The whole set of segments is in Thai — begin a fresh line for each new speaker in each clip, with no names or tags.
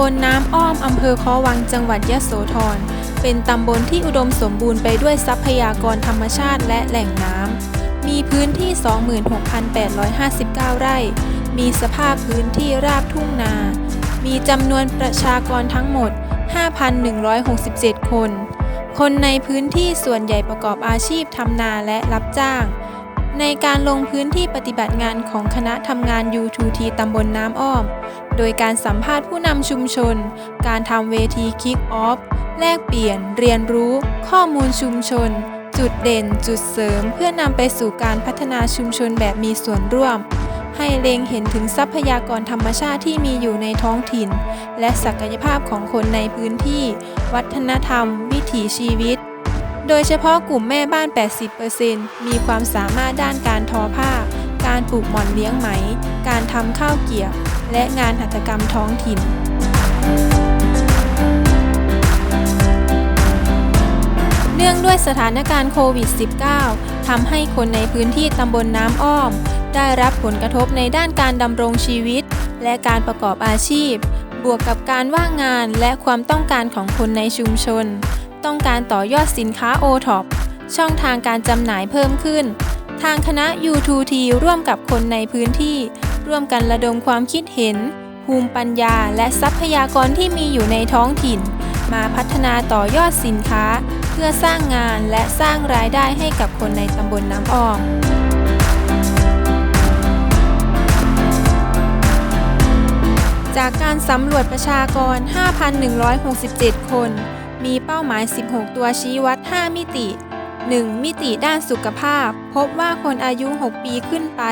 ำบลน้ำอ้อม อำเภอคอวังจังหวัดยะโสธร เป็นตำบลที่อุดมสมบูรณ์ไปด้วยทรัพยากรธรรมชาติและแหล่งน้ำ มีพื้นที่ 26,859 ไร่ มีสภาพพื้นที่ราบทุ่งนา มีจำนวนประชากรทั้งหมด 5,167 คน คนในพื้นที่ส่วนใหญ่ประกอบอาชีพทำนาและรับจ้าง ในการลงพื้นที่ปฏิบัติงานของคณะทำงาน U2T ตำบลน้ำอ้อม โดยการสัมภาษณ์ผู้นำชุมชน การทำเวทีคิกออฟ แลกเปลี่ยน เรียนรู้ ข้อมูลชุมชน จุดเด่น จุดเสริม เพื่อนำไปสู่การพัฒนาชุมชนแบบมีส่วนร่วม ให้เล็งเห็นถึงทรัพยากรธรรมชาติที่มีอยู่ในท้องถิ่น และศักยภาพของคนในพื้นที่ วัฒนธรรม วิถีชีวิต โดยเฉพาะกลุ่มแม่บ้าน 80%มีความสามารถด้านการทอผ้า การปลูกหม่อนเลี้ยงไหม การทำข้าวเกรียบและงานหัตถกรรมท้องถิ่นเนื่องด้วยสถานการณ์โควิด -19 ทำให้คนในพื้นที่ตำบลน้ำอ้อม ได้รับผลกระทบในด้านการดำรงชีวิต และการประกอบอาชีพ บวกกับการว่างงานและความต้องการของคนในชุมชน ต้องการต่อยอดสินค้า o t o p ช่องทางการจำหน่ายเพิ่มขึ้น ทางคณะ U2T ร่วมกับคนในพื้นที่ ร่วมกันระดมความคิดเห็น ภูมิปัญญา และทรัพยากรที่มีอยู่ในท้องถิ่น มาพัฒนาต่อยอดสินค้า เพื่อสร้างงานและสร้างรายได้ให้กับคนในตำบลน้ำออมจากการสำรวจประชากร 5,167 คน มีเป้าหมาย 16 ตัวชี้วัด 5 มิติ 1. มิติด้านสุขภาพ พบว่าคนอายุ 6 ปีขึ้นไป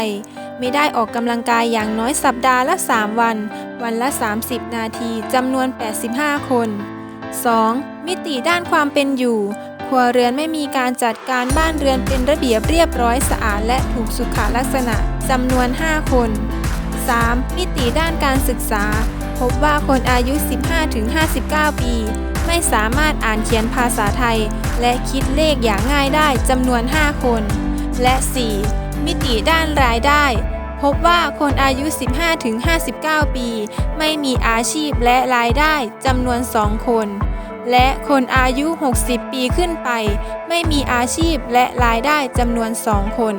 ไม่ได้ออกกำลังกายอย่างน้อยสัปดาห์ละ 3 วัน วันละ 30 นาทีจำนวน 85 คน 2. มิติด้านความเป็นอยู่ ครัวเรือนไม่มีการจัดการบ้านเรือนเป็นระเบียบเรียบร้อยสะอาดและถูกสุขลักษณะจำนวน 5 คน 3. มิติด้านการศึกษา พบว่าคนอายุ 15-59 ปี ไม่สามารถอ่านเขียนภาษาไทย และคิดเลขอย่างง่ายได้จำนวน 5 คน และ 4. มิติด้านรายได้ พบว่าคนอายุ 15-59 ปี ไม่มีอาชีพและรายได้จำนวน 2 คน และคนอายุ 60 ปีขึ้นไป ไม่มีอาชีพและรายได้จำนวน 2 คน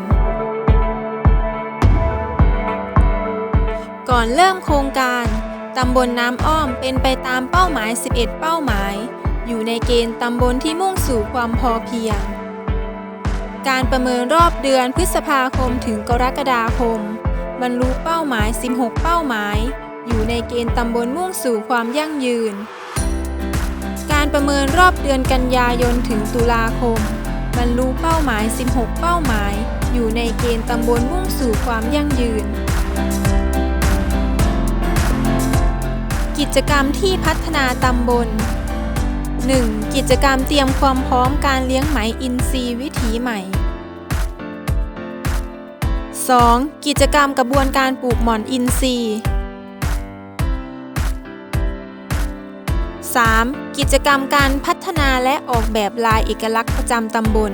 ก่อนเริ่มโครงการ ตำบลน้ำอ้อมเป็นไปตามเป้าหมาย 11 เป้าหมาย อยู่ในเกณฑ์ตำบลที่มุ่งสู่ความพอเพียง การประเมินรอบเดือนพฤษภาคมถึงกรกฎาคมบรรลุเป้าหมาย 16 เป้าหมาย อยู่ในเกณฑ์ตำบลมุ่งสู่ความยั่งยืน การประเมินรอบเดือนกันยายนถึงตุลาคมบรรลุเป้าหมาย 16 เป้าหมาย อยู่ในเกณฑ์ตำบลมุ่งสู่ความยั่งยืน กิจกรรมที่พัฒนาตำบล 1. กิจกรรมเตรียมความพร้อมการเลี้ยงไหมอินทรีย์วิถีใหม่ 2. กิจกรรมกระบวนการปลูกหม่อนอินทรีย์ 3. กิจกรรมการพัฒนาและออกแบบลายเอกลักษณ์ประจำตำบล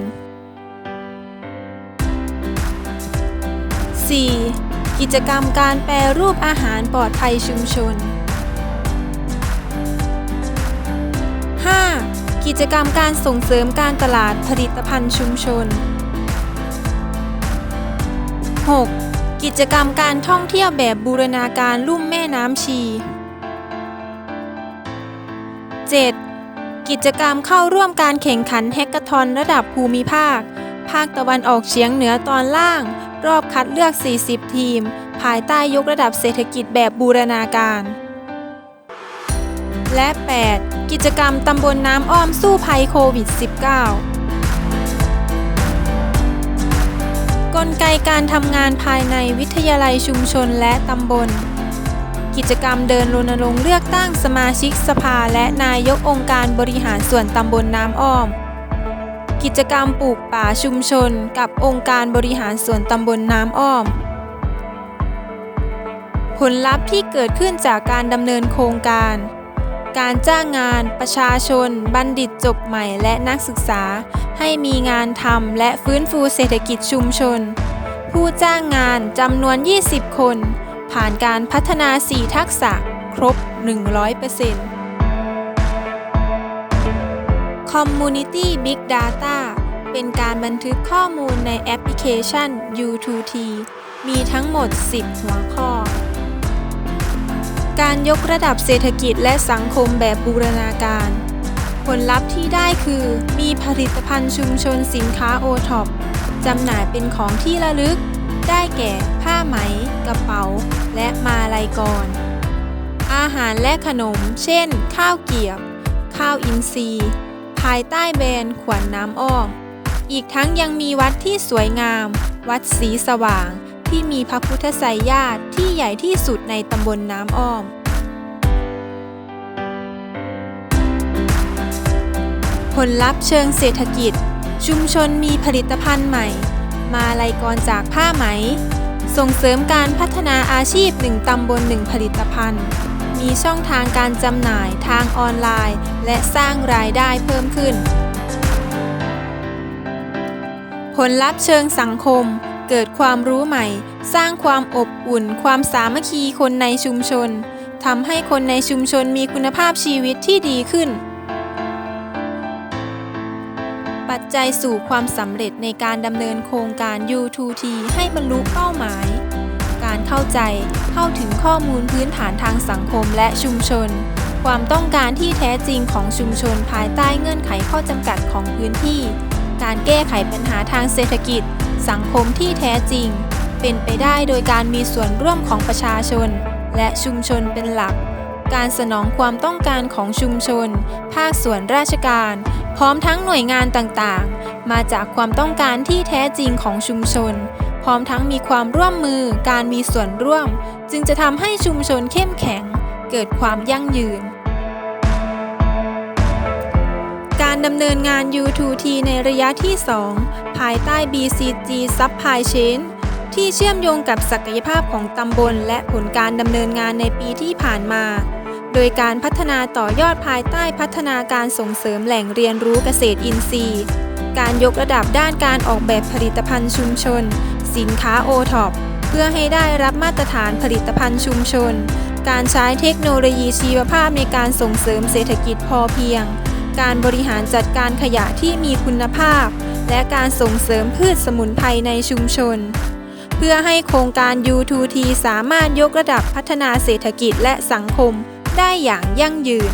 4. กิจกรรมการแปรรูปอาหารปลอดภัยชุมชน 5. กิจกรรมการส่งเสริมการตลาดผลิตภัณฑ์ชุมชน 6. กิจกรรมการท่องเที่ยวแบบบูรณาการลุ่มแม่น้ำชี 7. กิจกรรมเข้าร่วมการแข่งขันแฮกเกอร์ทอนระดับภูมิภาค ภาคตะวันออกเฉียงเหนือตอนล่าง รอบคัดเลือก 40 ทีม ภายใต้ยกระดับเศรษฐกิจแบบบูรณาการ และ 8. กิจกรรมตำบลน้ำอ้อมสู้ภัยโควิด -19 กลไกการทำงานภายในวิทยาลัยชุมชนและตำบล กิจกรรมเดินรณรงค์เลือกตั้งสมาชิกสภาและนายกองค์การบริหารส่วนตำบลน้ำอ้อม กิจกรรมปลูกป่าชุมชนกับองค์การบริหารส่วนตำบลน้ำอ้อมผลลัพธ์ที่เกิดขึ้นจากการดำเนินโครงการ การจ้างงาน ประชาชน บัณฑิตจบใหม่และนักศึกษา ให้มีงานทำและฟื้นฟูเศรษฐกิจชุมชน ผู้จ้างงานจำนวน 20 คน ผ่านการพัฒนา 4 ทักษะ ครบ 100% Community Big Data เป็นการบันทึกข้อมูลในแอปพลิเคชัน U2T มีทั้งหมด 10 หัวข้อ การยกระดับเศรษฐกิจและสังคมแบบบูรณาการ ผลลัพธ์ที่ได้คือ มีผลิตภัณฑ์ชุมชนสินค้าโอท็อปจำหน่ายเป็นของที่ระลึก ได้แก่ผ้าไหม กระเป๋า และมาลัยกร อาหารและขนม เช่น ข้าวเกรียบข้าวอินทรีย์ ภายใต้แบรนด์ขวัญน้ำอ้อม อีกทั้งยังมีวัดที่สวยงาม วัดสีสว่าง ที่มีพระพุทธไสยญาติที่ใหญ่ที่สุดในตำบลน้ำอ้อม ผลลัพธ์เชิงเศรษฐกิจ ชุมชนมีผลิตภัณฑ์ใหม่ มาลัยกรจากผ้าไหม ส่งเสริมการพัฒนาอาชีพหนึ่งตำบลหนึ่งผลิตภัณฑ์ มีช่องทางการจำหน่ายทางออนไลน์ และสร้างรายได้เพิ่มขึ้น ผลลัพธ์เชิงสังคม เกิดความรู้ใหม่ สร้างความอบอุ่น ความสามัคคีคนในชุมชนทำให้คนในชุมชนมีคุณภาพชีวิตที่ดีขึ้น ปัจจัยสู่ความสำเร็จในการดำเนินโครงการ U2T ให้บรรลุเป้าหมาย การเข้าใจเข้าถึงข้อมูลพื้นฐานทางสังคมและชุมชน ความต้องการที่แท้จริงของชุมชนภายใต้เงื่อนไขข้อจำกัดของพื้นที่ การแก้ไขปัญหาทางเศรษฐกิจ สังคมที่แท้จริง เป็นไปได้โดยการมีส่วนร่วมของประชาชน และชุมชนเป็นหลัก การสนองความต้องการของชุมชน ภาคส่วนราชการ พร้อมทั้งหน่วยงานต่างๆ มาจากความต้องการที่แท้จริงของชุมชน พร้อมทั้งมีความร่วมมือการมีส่วนร่วม จึงจะทำให้ชุมชนเข้มแข็ง เกิดความยั่งยืน การดำเนินงาน U2T ในระยะที่ 2 ภายใต้ BCG Supply Chain ที่เชื่อมโยงกับศักยภาพของตำบล และผลการดำเนินงานในปีที่ผ่านมา โดยการพัฒนาต่อยอดภายใต้พัฒนาการส่งเสริมแหล่งเรียนรู้เกษตรอินทรีย์ การยกระดับด้านการออกแบบผลิตภัณฑ์ชุมชน สินค้าโอท็อปเพื่อให้ได้รับมาตรฐานผลิตภัณฑ์ชุมชน การใช้เทคโนโลยีชีวภาพในการส่งเสริมเศรษฐกิจพอเพียง การบริหารจัดการขยะที่มีคุณภาพ และการส่งเสริมพืชสมุนไพรในชุมชน เพื่อให้โครงการ U2T สามารถยกระดับพัฒนาเศรษฐกิจและสังคมได้อย่างยั่งยืน